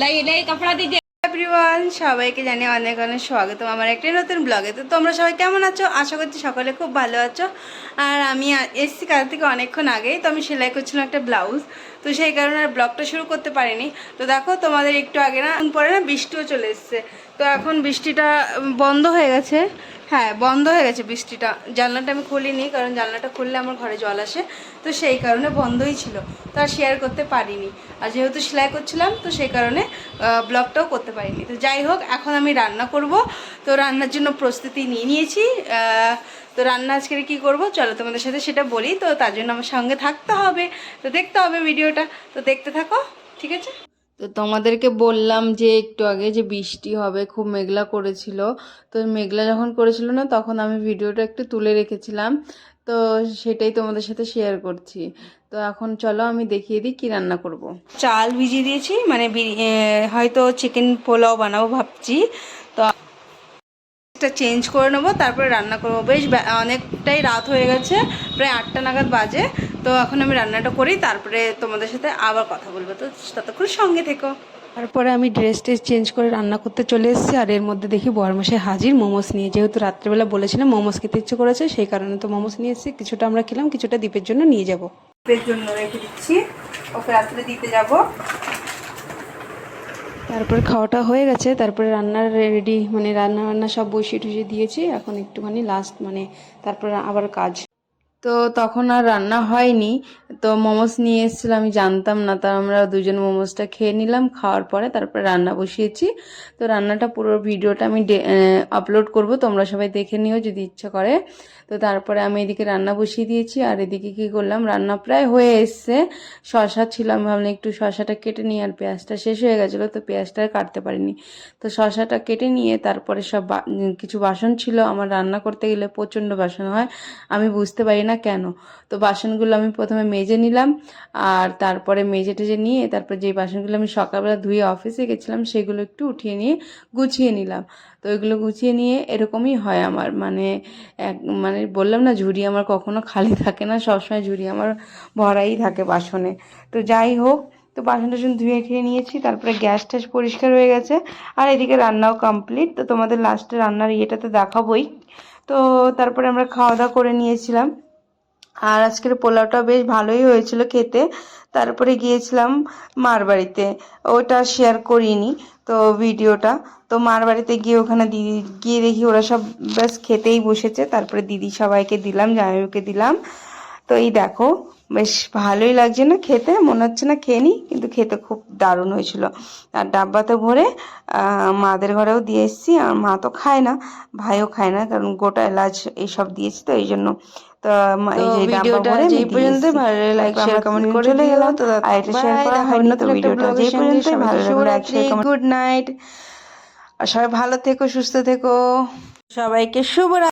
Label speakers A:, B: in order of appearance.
A: লাই লাই, কাপড়া দিদি
B: এভরিওয়ান সবাইকে জানিয়ে অনেক অনেক স্বাগতম আমার একটাই নতুন ব্লগে তো তোমরা সবাই কেমন আছো? আশা করছি সকলে খুব ভালো আছো। আর আমি এসছি কাজ থেকে অনেকক্ষণ আগেই, তো আমি সেলাই করছিলাম একটা ব্লাউজ তো সেই কারণে আর ব্লগটা শুরু করতে পারিনি। তো দেখো, তোমাদের একটু আগে না পরে না বৃষ্টিও চলে এসছে। তো এখন বৃষ্টিটা বন্ধ হয়ে গেছে। হ্যাঁ বন্ধ হয়ে গেছে বৃষ্টিটা। জানলাটা আমি খুলিনি, কারণ জানলাটা খুললে আমার ঘরে জল আসে। তো সেই কারণে বন্ধই ছিল। তো আর শেয়ার করতে পারিনি। আর যেহেতু সেলাই করছিলাম, তো সেই কারণে ব্লগটাও করতে পারিনি। তো যাই হোক, এখন আমি রান্না করব। তো রান্নার জন্য প্রস্তুতি নিয়ে নিয়েছি। তো রান্না আজকে কি করব? চলো তোমাদের সাথে সেটা বলি। তো তার জন্য আমার সঙ্গে থাকতে হবে। তো দেখতে হবে ভিডিওটা। তো দেখতে থাকো, ঠিক আছে? তো তোমাদেরকে বললাম যে একটু আগে যে বৃষ্টি হবে, খুব মেঘলা করেছিল। তো মেঘলা যখন করেছিল না, তখন আমি ভিডিওটা একটু তুলে রেখেছিলাম। তো সেটাই তোমাদের সাথে শেয়ার করছি। তো এখন চলো আমি দেখিয়ে দিই কি রান্না করব। চাল ভিজিয়ে দিয়েছি মানে হয়তো চিকেন পোলাও বানাবো ভাবছি। তো এটা চেঞ্জ করে নেব, তারপরে রান্না করব। বেশ অনেকটাই রাত হয়ে গেছে, প্রায় আটটা নাগাদ বাজে। তো এখন আমি রান্নাটা করি তারপরে তোমাদের সাথে আবার কথা বলব। তো ততক্ষণ সঙ্গে থেকো। তারপরে আমি ড্রেস টেস চেঞ্জ করে রান্না করতে চলে এসেছি আর এর মধ্যে দেখি বরমাসে হাজির মোমোস নিয়ে। যেহেতু রাত্রেবেলা বলেছিলাম মোমোস খেতে ইচ্ছে করেছে সেই কারণে তো মোমোস নিয়ে এসেছি। কিছুটা আমরা খেলাম কিছুটা দ্বীপের জন্য নিয়ে যাব। দ্বীপের জন্য রেখে দিচ্ছি। ওকে রাত্রে দিতে যাব। তারপরে খাওয়াটা হয়ে গেছে। তারপরে রান্নার রেডি মানে রান্না বান্না সব বসিয়ে টুসিয়ে দিয়েছি। এখন একটুখানি লাস্ট মানে তারপরে আবার কাজ। তো তখন আর রান্না হয়নি। তো মোমোস নিয়ে এসেছিলাম আমি জানতাম না। তা আমরা দুজন মোমোসটা খেয়ে নিলাম, খাওয়ার পরে তারপরে রান্না বসিয়েছি। তো রান্নাটা পুরো ভিডিওটা আমি আপলোড করব, তোমরা সবাই দেখে নিও যদি ইচ্ছা করে। তো তারপরে আমি এদিকে রান্না বসিয়ে দিয়েছি, আর এদিকে কি করলাম, রান্না প্রায় হয়ে এসছে। শশা ছিল, আমি ভাবলাম একটু শশাটা কেটে নিই, আর পেঁয়াজটা শেষ হয়ে গেছিল, তো পেঁয়াজটা কাটতে পারিনি। তো শশাটা কেটে নিয়ে তারপরে সব কিছু বাসন ছিল, আমার রান্না করতে গেলে প্রচণ্ড বাসন হয়। আমি বুঝতে পারি না কেন? তো বাসনগুলো আমি প্রথমে মেজে নিলাম, আর তারপরে মেজে টেজে নিয়ে তারপরে যেই বাসনগুলো আমি সকালবেলা ধুয়ে অফিসে গেছিলাম সেগুলো একটু উঠিয়ে নিয়ে গুছিয়ে নিলাম। তো এগুলো গুছিয়ে নিয়ে এরকমই হয় আমার। মানে এক মানে বললাম না, ঝুড়ি আমার কখনো খালি থাকে না, সবসময় ঝুড়ি আমার ভরাই থাকে বাসনে। তো যাই হোক, তো বাসন টাসন ধুয়ে খেয়ে নিয়েছি, তারপরে গ্যাস ট্যাস পরিষ্কার হয়ে গেছে, আর এদিকে রান্নাও কমপ্লিট। তো তোমাদের লাস্টে রান্নার ইয়েটা তো দেখাবোই। তো তারপরে আমরা খাওয়া দাওয়া করে নিয়েছিলাম। আর আজকের পোলাওটা বেশ ভালোই হয়েছিল খেতে। তারপরে গিয়েছিলাম মার বাড়িতে। ওটা শেয়ার করিনি তো ভিডিওটা। তো মার বাড়িতে গিয়ে ওখানে দিদি গিয়ে দেখি ওরা সব বেশ খেতেই বসেছে। তারপরে দিদি সবাইকে দিলাম, জামাইবাবুকে দিলাম। তো এই দেখো বেশ ভালোই লাগছে না খেতে মনে হচ্ছে না খেয়ে নি কিন্তু খেতে খুব দারুণ হয়েছিল। আর ডাব্বাতে ভরে মাদের ঘরেও দিয়ে এসেছি আর মা তো খায় না ভাইও খায় না কারণ গোটা এলাচ এইসব দিয়েছি তো এই জন্য। তো এই যে এই পর্যন্ত ভালো লাইক শেয়ার কমেন্ট করে চলে গেলাম তো আর এটা শেয়ার করা হয়নি তো ভিডিওটা যেই পর্যন্ত ভালো লাগলে like share comment good night সবাই ভালো থেকো সুস্থ থেকো। সবাইকে শুভ